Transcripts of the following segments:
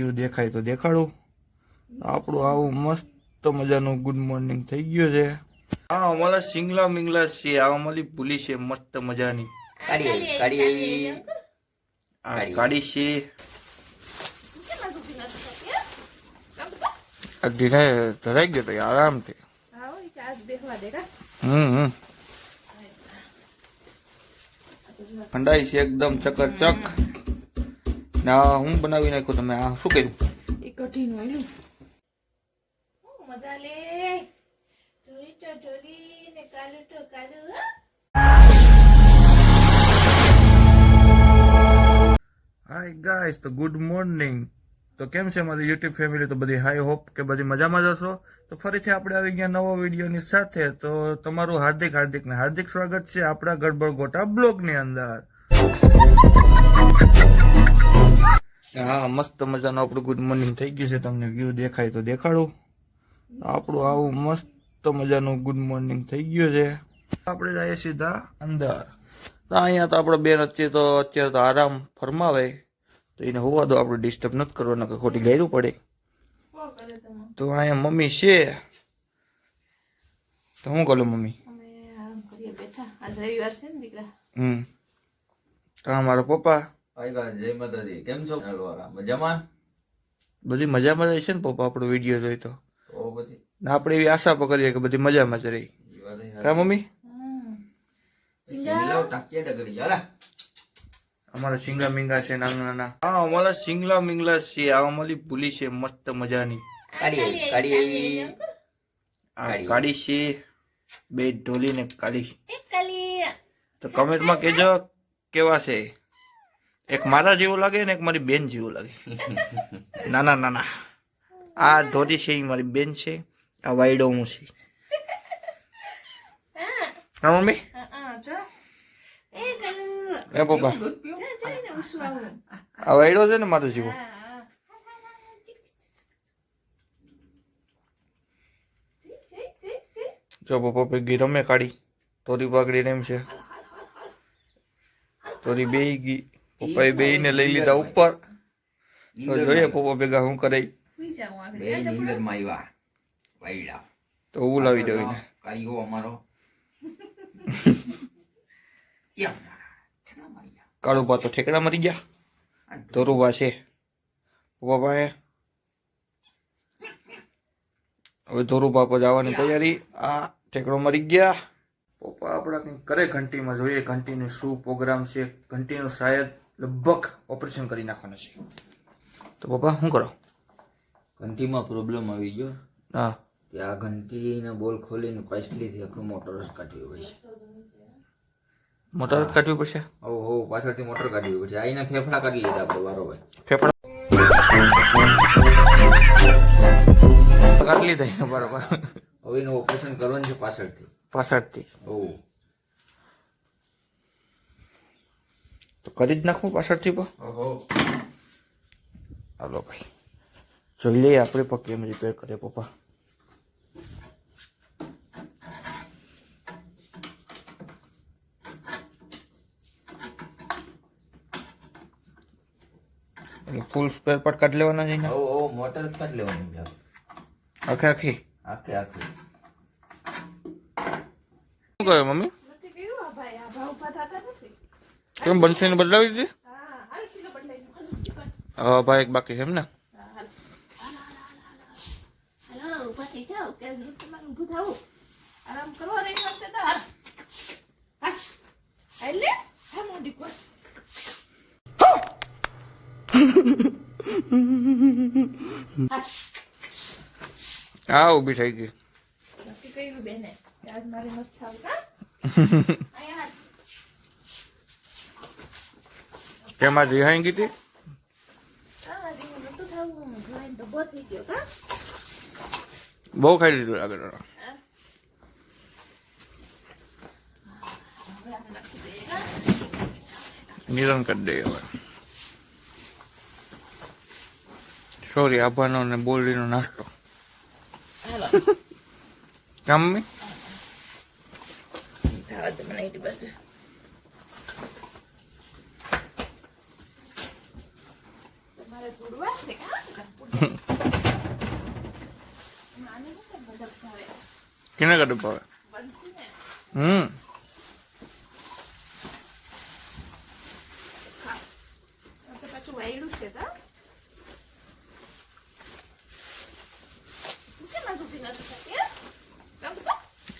View દેખાય તો દેખાડું. આપણું આવું મસ્ત મજાનું ગુડ મોર્નિંગ થઈ ગયું છે. હા અમારા સિંગલા મિંગલા છે આ અમારી પુલી છે મસ્ત મજાની. કાઢી છે. ધીરે ધરાઈ ગયો તો આરામથી. હમ હમ. ઠંડાઈ છે એકદમ ચકચક ના હું બનાવી નાખ્યું તમે આ શું કર્યું? એ કઠિન હોય મજા લે. ઢોલી તો ઢોલી ને કાલુ તો કાલુ હાય ગાઈસ તો ગુડ મોર્નિંગ તો કેમ છે મારી યુટ્યુબ ફેમિલી તો બધી હાઈ હોપ કે બધી મજામાં જશો તો ફરીથી આપણે આવી ગયા નવો વિડીયોની સાથે. તો તમારું હાર્દિક હાર્દિક ને હાર્દિક સ્વાગત છે આપણા ગડબડ ગોટા બ્લોગની અંદર. હા મસ્ત મજાનું આપણું ગુડ મોર્નિંગ થઈ ગયું છે. તમને વ્યૂ દેખાય તો દેખાડું. આપણું આવું મસ્ત મજાનું ગુડ મોર્નિંગ થઈ ગયું છે. આપણે જઈએ સીધા અંદર. તો અહીંયા તો આપણે બેન અત્યારે તો અત્યારે તો આરામ ફરમાવે. તો એને હોવા દો આપણે ડિસ્ટર્બ નથી કરવાના કે ખોટી ગાયરું પડે. તો અહીંયા મમ્મી છે. તો શું કરું મમ્મી? આરામ કરીએ બેઠા. આજ રવિવાર છે ને દીકરા. હમ. તો આ મારા પપ્પા. જય માતાજી. કેમ છો? મજામાં? બધી મજામાં રહી છે ને પપ્પા આપણો વીડિયો જોઈ તો. તો પછી ને આપણે એવી આશા પકડીએ કરીએ કે બધી મજામાં જ રહી. કા મમ્મી. અમારા સિંગલા મિંગા છે નાના નાના. હા અમારા સિંગલા મિંગલા છે. આ અમારી ભૂલી છે મસ્ત મજાની. કાઢી છે. બે ઢોલી ને કાઢી તો કમેન્ટમાં કહેજો કેવા છે? એક મારા જેવું લાગે ને એક મારી બેન જેવું લાગે. નાના નાના. આ ધોતી છે એ મારી બેન છે આ વાયડો હું છે. હા. મમ્મી? હા હા તો. એ પપ્પા. આ વાયડો છે ને મારો જેવો. જો પપ્પા ભેગી રમે કાઢી. તોરી પાકડી રેમ છે. તોરી બે ગઈ. પપ્પાએ બે ને લઈ લીધા ઉપર. તો જોઈએ પપ્પા ભેગા શું કરે આવ્યા. વાયડા. તો હું લાવી દઉં એને. અમારો. કાળુ પા તો ઠેકડા મરી ગયા. ધોરુભા છે. પપ્પા પાસે. હવે ધોરુબા પર જવાની તૈયારી. આ ઠેકડો મરી ગયા. પપ્પા આપણા કંઈક કરે ઘંટીમાં જોઈએ ઘંટીનું શું પ્રોગ્રામ છે ઘંટીનું શાયદ લગભગ ઓપરેશન કરી નાખવાનું છે. તો પપ્પા શું કરો? ઘંટીમાં પ્રોબ્લેમ આવી ગયો. હા. ત્યાં ઘંટીને બોલ ખોલીને પાછળથી આખું મોટર જ કાઢવી હોય છે. મોટર કાઢવી પડશે હો હો પાછળથી મોટર કાઢવી પડશે આઈને ફેફડા કાઢી લીધા આપણે બરોબર ફેફડા? કાઢી લીધા બરાબર હવે એનું ઓપરેશન કરવાનું છે પાછળથી. પાછળથી તો કરી જ નાખું પાછળથી પણ હાલો ભાઈ જોઈ લઈએ આપણે પણ કેમ રિપેર કરે પપ્પા એટલે ફૂલ સ્પેર પાર્ટ કાઢી લેવાના છે મોટર જ કાઢી લેવાની છે આખે આખી આખે આખી શું કરે મમ્મી નથી કર્યું આ ભાઈ આ ભાવ ઉભા થતા નથી કેમ બનશે ને બદલાવી દીધી હા હાલ કિલો બદલાઈ ગયું. હા ભાઈ એક બાકી છે એમ ને હા, હાલ. હાલો ઉભા થઈ જાઓ કે જરૂર તમારે ઊભું થવું આરામ કરવો રહી આવશે તો હાલ હા હાલ લે હા મોટી કોઈ હા હા ઊભી થઈ ગઈ નક્કી કર્યું બેને કે આજ મારે મસ્ત થાવ કા. કેમ રિહાઈ ગઈ હતી બહુ થઈ ગયો કા બહુ ખાઈ લીધું લાગે તો. નિરન કરી દઈએ હવે સોરી આભાનો ને બોલડીનો નાસ્તો કામ મમ્મી જવા દે મને એટી બાજુ તમારે થોડું વાંચે કા આને શું છે બદલ ભાવે કેને કાઢું ભાવે બનશી ને હમ હા આ તો પાછું વાયડું છે તા કેમ આ સુધી નથી થતી હે? કેમ તો? આ ધીરે ધરાઈ ગયો તો યાર, આરામથી આવો ઈ કે આજ બેહવા દે કા હમ હમ આ તો જરા ઢગલો વાયડો છે બાબા એની બાજુમાં ન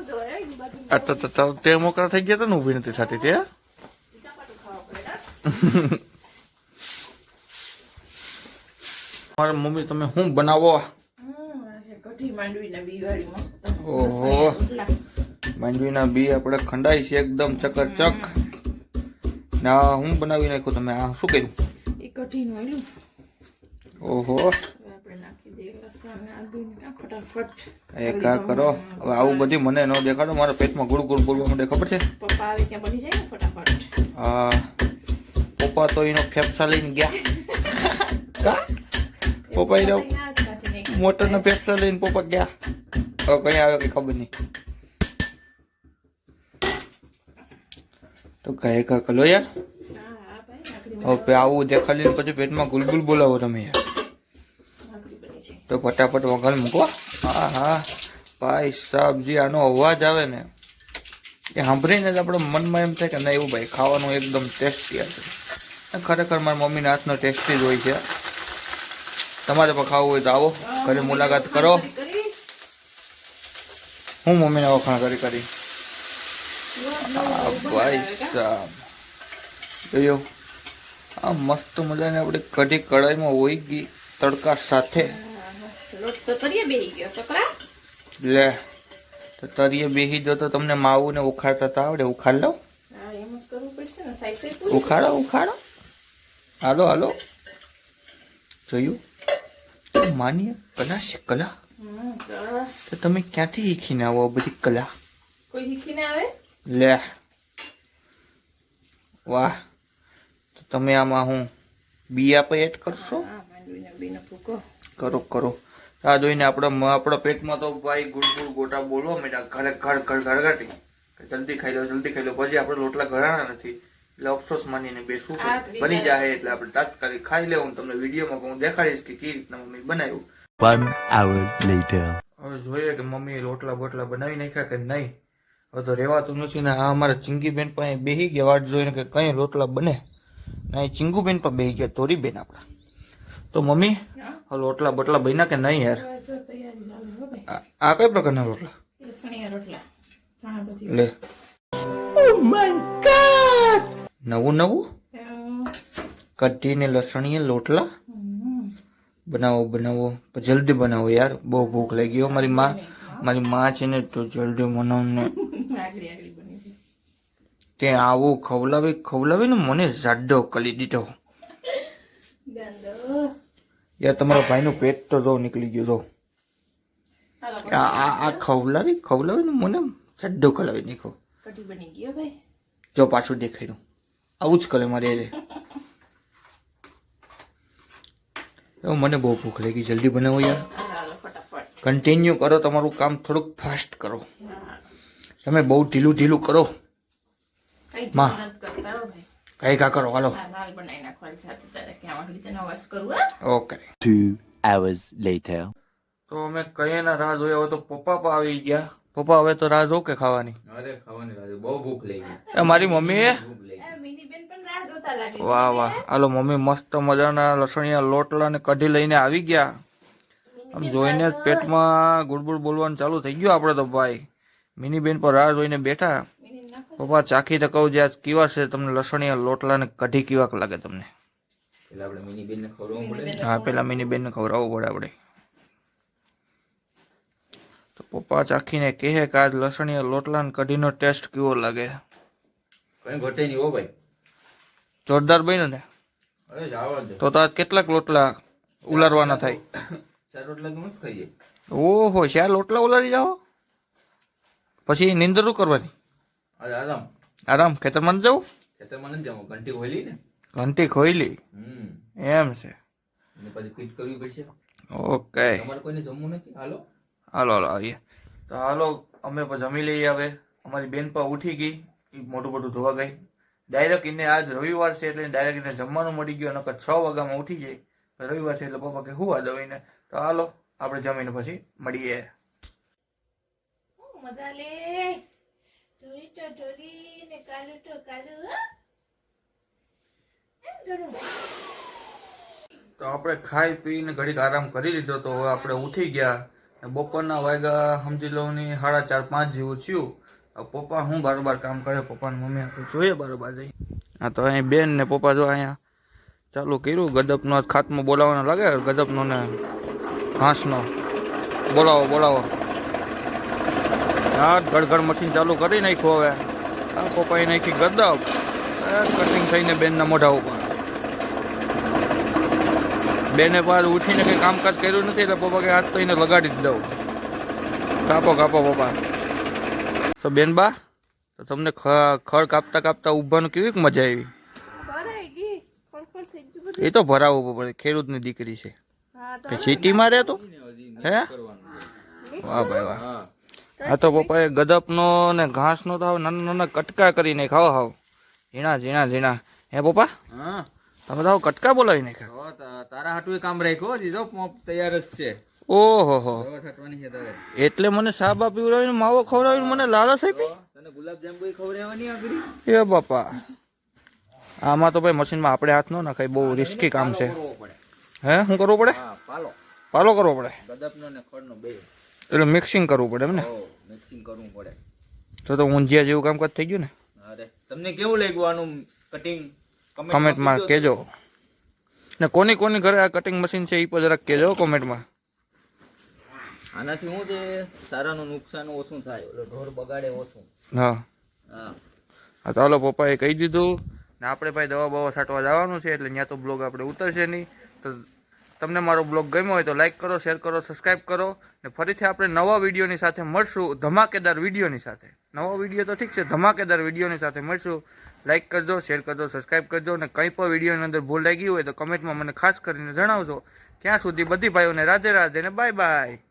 જવાય એની બાજુમાં આ તો તો- તો તે મોકરા થઈ ગયા હતા ને ઊભી નથી થતી તે ટીકા પાટું ખાવા પડે કા? મારા મમ્મી તમે શું બનાવો હમ, આ છે કઢી માંડવીને બી મસ્ત ઓહો. રોટલા. માંડવીના બી આપણે ખંડાઈ છે એકદમ ચકરચક ના હું બનાવી નાખ્યું તમે આ શું કર્યું? એ કઠિન એલું ઓહો. કાં એક આ કરો. હવે આવું બધી મને ન દેખાડો મારા પેટમાં ગુડ ગુડ બોલવા માટે ખબર છે? પપ્પા આવે ત્યાં બની જાય ફટાફટ. આ પપ્પા તો એનો ફેફસા લઈને ગયા. કા? પપ્પા એનો. મોટરના ફેફસા લઈને પપ્પા ગયા. હવે કઈ આવે કઈ ખબર નહીં. તો કહે કા કલો યાર. હવે આવું દેખાડીને પછી પેટમાં ગુલગુલ બોલાવો તમે યાર. તો ફટાફટ વઘાર મૂકો. હા હા. ભાઈ સાહેબજી આનો અવાજ આવે ને. એ સાંભળીને જ આપણે મનમાં એમ થાય કે ના એવું ભાઈ ખાવાનું એકદમ ટેસ્ટી હશે ખરેખર મારા મમ્મીના હાથનો ટેસ્ટી જ હોય છે. તમારે પણ ખાવું હોય તો આવો. ઘરે મુલાકાત કરો. હું મમ્મીને વખાણ કરી કરી. ભાઈ સાહેબ જોયો આ મસ્ત મજાની આપણે કઢી કઢાઈમાં હોય ગઈ તડકા સાથે. લે તો તરીએ બેહી બેસી દો તો તમને માવું ને ઉખાડતા તો આવડે? ઉખાડ લો. ઉખાડો ઉખાડો. હાલો હાલો. જોયું? માનીએ કલા છે કલા. તો તમે ક્યાંથી શીખીને આવો આ બધી કલા? કોઈ શીખીને આવે? લે વાહ. તો તમે આમાં હું બી પર એડ કરશો? કરો કરો. આ જોઈને આપણા આપણા પેટમાં તો ભાઈ ગુડ ગુડ ગોટા બોલવા માંડ્યા. ઘરે ઘર ઘર ઘરઘાટી જલ્દી ખાઈ લો જલ્દી ખાઈ લો. પછી આપણે રોટલા ઘડાણા નથી. એટલે અફસોસ માનીને બેસવું બની જાય એટલે આપણે તાત્કાલિક ખાઈ લેવું. તમને વિડીયોમાં હું દેખાડીશ કે કેવી રીતના મમ્મી બનાવ્યું. One hour later. હવે જોઈએ કે મમ્મીએ રોટલા બોટલા બનાવી નાખ્યા કે નહીં. હવે તો રહેવાતું નથી ને આ અમારા ચિંગીબેન અહીં બેહી ગયા. વાટ જોઈને કે કઈ રોટલા બને. અહીં એ ચિંગુબેન પણ બેહી ગયા તોરીબેન આપણા. તો મમ્મી રોટલા બોટલા બન્યા કે નહીં યાર? આ કઈ પ્રકારના રોટલા? લે. નવું નવું? અમ, કઢી ને લસણીએ લોટલા બનાવો બનાવો. જલ્દી બનાવો યાર. બહુ ભૂખ લાગી ગયો મારી માં. મારી માં છે ને તો જલ્દી બનાવ ને આગળી આગળી બની છે. તે આવું ખવલાવી ખવલાવે ને મને જાડો કરી દીધો. યાર તમારા ભાઈનું પેટ તો જો નીકળી ગયું જો. આ આ ખવલાવી ખવલાવી ને મને જાડો ખવલાવી નાખો બની ગયો ભાઈ. જો પાછું દેખાડ્યું. આવું જ કરે મારે. એ મને બહુ ભૂખ લાગી. જલ્દી બનાવો યાર. કન્ટિન્યુ કરો તમારું કામ થોડુંક ફાસ્ટ કરો. તમે બહુ ઢીલું ઢીલું કરો. કઈ માં. મહેનત કરતા હો ભાઈ. કઈ કા કરો હાલો. ઓકે. Two hours later. તો અમે કઈ ના રાહ જોયા હોય તો પપ્પા પણ આવી ગયા. પપ્પા હવે તો રાહ જો કે ખાવાની? અરે ખાવાની રાહ બહુ ભૂખ લઈ ગઈ મારી મમ્મી એ મિની બેન પણ રાહ જોતા લાગે. વાહ વાહ. હાલો મમ્મી મસ્ત મજાના લસણિયા લોટલા ને કઢી લઈને આવી ગયા. આમ જોઈને જ પેટમાં ગુડબુડ બોલવાનું ચાલુ થઈ ગયું આપણે તો ભાઈ. મિની બેન પર રાહ જોઈને બેઠા. પપ્પા ચાખી તો કહું જે આજ કેવા છે તમને લસણીયા લોટલા ને કઢી કેવાક લાગે તમને? એટલે આપણે મિની બેન ને ખવડાવવું પડે ને. હા પેલા મિનીબેન ને ખવડાવવું પડે આપણે. તો પપ્પા ચાખીને કહે કે આજ લસણીયા લોટલા ને કઢીનો ટેસ્ટ કેવો લાગે? કઈ ઘટે નહીં હો ભાઈ. જોરદાર બન્યો ને? અરે જાવા દે. તો તો આજ કેટલાક લોટલા ઉલારવાના થાય. ઓહો શ્યા લોટલા ઉલારી જાઓ? પછી નિંદર શું કરવાની આરામ. આરામ? ખેતરમાં જવું? ખેતરમાં નથી જવું ઘંટી ખોલી ને. ઘંટી ખોઈલી હમ. એમ છે. અને પછી ફિટ કરવી પડશે. ઓકે. તમારે કોઈને જમવું નથી? હાલો. હાલો હાલો આવીએ. તો હાલો અમે જમી લઈએ હવે. અમારી બેન પણ ઉઠી ગઈ. મોટું મોટું ધોવા ગઈ. ડાયરેક્ટ એને આજ રવિવાર છે એટલે ડાયરેક્ટ એને જમવાનું મળી ગયું. નકર છ વાગ્યામાં ઉઠી જાય. રવિવાર છે એટલે પપ્પા કે હું આ દવાઈને તો હાલો આપણે જમીને પછી મળીએ. મજા લે. ઢોલી તો ઢોલી ને કાલુ તો કાલુ. તો આપણે ખાઈ પીને ઘડીક આરામ કરી લીધો તો હવે આપણે ઉઠી ગયા. બપોરના વાગ્યા સમજી લો ની સાડા ચાર પાંચ જેવું થયું. પપ્પા હું બારોબાર કામ કરે? પપ્પા ને મમ્મી આપણે જોઈએ બારોબાર જઈ. હા તો અહીં બેન ને પપ્પા જો અહીંયા ચાલુ કર્યું. ગદપનો ખાતમો બોલાવવાનો લાગે? ગદપનો ને ઘાસનો બોલાવો બોલાવો. હા ગડગડ મશીન ચાલુ કરી નાખ્યું હવે. આ પપ્પાએ નાખી ગદપ કટિંગ થઈને બેનના મોઢા ઉપર. બેને પાછ ઉઠીને કંઈ કામકાજ કર્યું નથી એટલે પપ્પા કે હાથ તો એને લગાડી જ દઉં. કાપો કાપો પપ્પા. તો બેનબા તો તમને ખ- ખડ કાપતા કાપતા ઊભાનું કેવી મજા આવી? એ તો ભરાવવું પડે ખેડૂતની દીકરી છે. હા તો તે સિટીમાં રહે હે? વાહ ભાઈ વાહ. આ તો પપ્પાએ ગદપનો ને ઘાસનો તો હવે નાના નાના કટકા કરીને ખાવ હાવ. ઝીણા ઝીણા ઝીણા. હે પપ્પા? હા. તમે તો હાવ કટકા બોલાવી નાખ્યા. તારા હાટું કામ રાખ્યો જીજો પોપ તૈયાર જ છે. ઓહો હો. એટલે મને સાબા પીવડાવીને માવો ખવડાવીને મને લાલચ આપી? તને ગુલાબ જાંબુ ખવડાવવાની આગળ એ બાપા. આમાં તો ભાઈ મશીનમાં આપણે હાથ ન નાખાય બહુ રિસ્કી કામ છે. હે શું કરવું પડે? પાલો. પાલો કરવો પડે. ગદપનો ને ખડનો બે. એટલે મિક્સિંગ કરવું પડે એમ ને? મિક્સિંગ કરવું પડે. તો તો ઊંધિયા જેવું કામકાજ થઈ ગયું ને? અરે તમને કેવું લાગ્યું આનું કટિંગ કમેન્ટમાં કહેજો. ને કોની કોની ઘરે આ કટિંગ મશીન છે એ પણ જરાક કહેજો કોમેન્ટમાં આનાથી હું છે સારાનું નુકસાન ઓછું થાય. ઓલો ઢોર બગાડે ઓછું. હા. હા. તો હાલો પપ્પાએ કહી દીધું. ને આપણે ભાઈ દવા બવા છાંટવા જવાનું છે એટલે ત્યાં તો બ્લોગ આપણે ઉતરશે નહીં. તો તમને મારો બ્લોગ ગમ્યો હોય તો લાઈક કરો શેર કરો સબસ્ક્રાઈબ કરો ને ફરીથી આપણે નવા વિડીયોની સાથે મળશું, ધમાકેદાર વિડીયોની સાથે. નવો વીડિયો તો ઠીક છે, ધમાકેદાર વિડીયોની સાથે મળશું. લાઈક કરજો શેર કરજો સબસ્ક્રાઈબ કરજો અને કંઈ પણ વિડીયોની અંદર ભૂલ લાગી હોય તો કમેન્ટમાં મને ખાસ કરીને જણાવજો. ત્યાં સુધી બધી ભાઈઓને રાધે રાધે ને બાય બાય